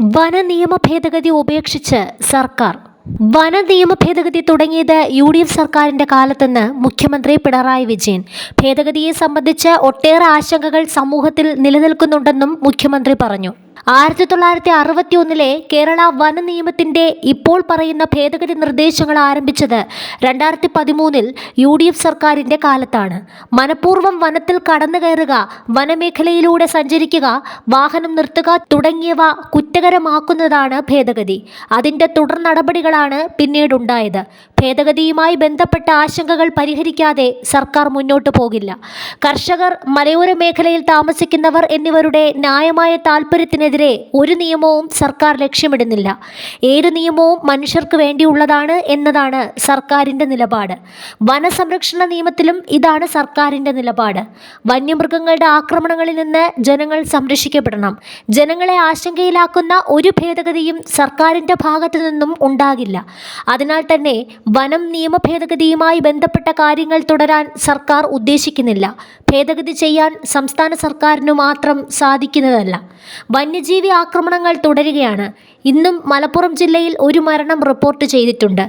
വന നിയമ ഭേദഗതി ഉപേക്ഷിച്ച് സർക്കാർ. വന നിയമ ഭേദഗതി തുടങ്ങിയത് യു ഡി എഫ് സർക്കാരിന്റെ കാലത്തെന്ന് മുഖ്യമന്ത്രി പിണറായി വിജയൻ. ഭേദഗതിയെ സംബന്ധിച്ച് ഒട്ടേറെ ആശങ്കകൾ സമൂഹത്തിൽ നിലനിൽക്കുന്നുണ്ടെന്നും മുഖ്യമന്ത്രി പറഞ്ഞു. ആയിരത്തി തൊള്ളായിരത്തി അറുപത്തി ഒന്നിലെ കേരള വന നിയമത്തിന്റെ ഇപ്പോൾ പറയുന്ന ഭേദഗതി നിർദ്ദേശങ്ങൾ ആരംഭിച്ചത് രണ്ടായിരത്തി പതിമൂന്നിൽ യു ഡി എഫ് സർക്കാരിന്റെ കാലത്താണ്. മനഃപൂർവം വനത്തിൽ കടന്നു കയറുക വനമേഖലയിലൂടെ സഞ്ചരിക്കുക വാഹനം നിർത്തുക തുടങ്ങിയവ കുറ്റകരമാക്കുന്നതാണ് ഭേദഗതി. അതിന്റെ തുടർ നടപടികളാണ് പിന്നീടുണ്ടായത്. ഭേദഗതിയുമായി ബന്ധപ്പെട്ട ആശങ്കകൾ പരിഹരിക്കാതെ സർക്കാർ മുന്നോട്ടു പോകില്ല. കർഷകർ മലയോര മേഖലയിൽ താമസിക്കുന്നവർ എന്നിവരുടെ ന്യായമായ താൽപ്പര്യത്തിനെതിരെ ഒരു നിയമവും സർക്കാർ ലക്ഷ്യമിടുന്നില്ല. ഏത് നിയമവും മനുഷ്യർക്ക് വേണ്ടിയുള്ളതാണ് എന്നതാണ് സർക്കാരിന്റെ നിലപാട്. വനസംരക്ഷണ നിയമത്തിലും ഇതാണ് സർക്കാരിന്റെ നിലപാട്. വന്യമൃഗങ്ങളുടെ ആക്രമണങ്ങളിൽ നിന്ന് ജനങ്ങൾ സംരക്ഷിക്കപ്പെടണം. ജനങ്ങളെ ആശങ്കയിലാക്കുന്ന ഒരു ഭേദഗതിയും സർക്കാരിന്റെ ഭാഗത്തു നിന്നും ഉണ്ടാകില്ല. അതിനാൽ തന്നെ വനം നിയമ ഭേദഗതിയുമായി ബന്ധപ്പെട്ട കാര്യങ്ങൾ തുടരാൻ സർക്കാർ ഉദ്ദേശിക്കുന്നില്ല. ഭേദഗതി ചെയ്യാൻ സംസ്ഥാന സർക്കാരിനു മാത്രം സാധിക്കുന്നതല്ല. വന്യജീവി ആക്രമണങ്ങൾ തുടരുകയാണ്. ഇന്നും മലപ്പുറം ജില്ലയിൽ ഒരു മരണം റിപ്പോർട്ട് ചെയ്തിട്ടുണ്ട്.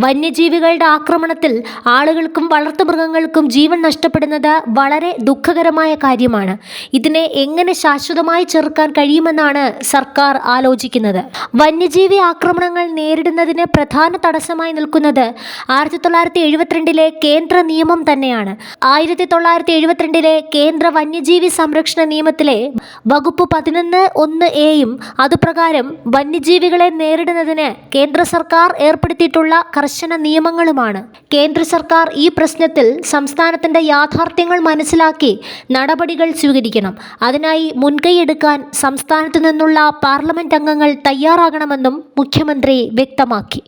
വന്യജീവികളുടെ ആക്രമണത്തിൽ ആളുകൾക്കും വളർത്തുമൃഗങ്ങൾക്കും ജീവൻ നഷ്ടപ്പെടുന്നത് വളരെ ദുഃഖകരമായ കാര്യമാണ്. ഇതിനെ എങ്ങനെ ശാശ്വതമായി ചെറുക്കാൻ കഴിയുമെന്നാണ് സർക്കാർ ആലോചിക്കുന്നത്. വന്യജീവി ആക്രമണങ്ങൾ നേരിടുന്നതിന് പ്രധാന തടസ്സമായി നിൽക്കുന്നത് ആയിരത്തി തൊള്ളായിരത്തി എഴുപത്തിരണ്ടിലെ കേന്ദ്ര നിയമം തന്നെയാണ്. ആയിരത്തി തൊള്ളായിരത്തി എഴുപത്തിരണ്ടിലെ കേന്ദ്ര വന്യജീവി സംരക്ഷണ നിയമത്തിലെ വകുപ്പ് പതിനൊന്ന് ഒന്ന് എയും അതുപ്രകാരം വന്യജീവികളെ നേരിടുന്നതിന് കേന്ദ്ര സർക്കാർ ഏർപ്പെടുത്തിയിട്ടുള്ള കർശന നിയമങ്ങളുമാണ്. കേന്ദ്ര സർക്കാർ ഈ പ്രശ്നത്തിൽ സംസ്ഥാനത്തിന്റെ യാഥാർത്ഥ്യങ്ങൾ മനസ്സിലാക്കി നടപടികൾ സ്വീകരിക്കണം. അതിനായി മുൻകൈയെടുക്കാൻ സംസ്ഥാനത്തു നിന്നുള്ള പാർലമെന്റ് അംഗങ്ങൾ തയ്യാറാകണമെന്നും മുഖ്യമന്ത്രി വ്യക്തമാക്കി.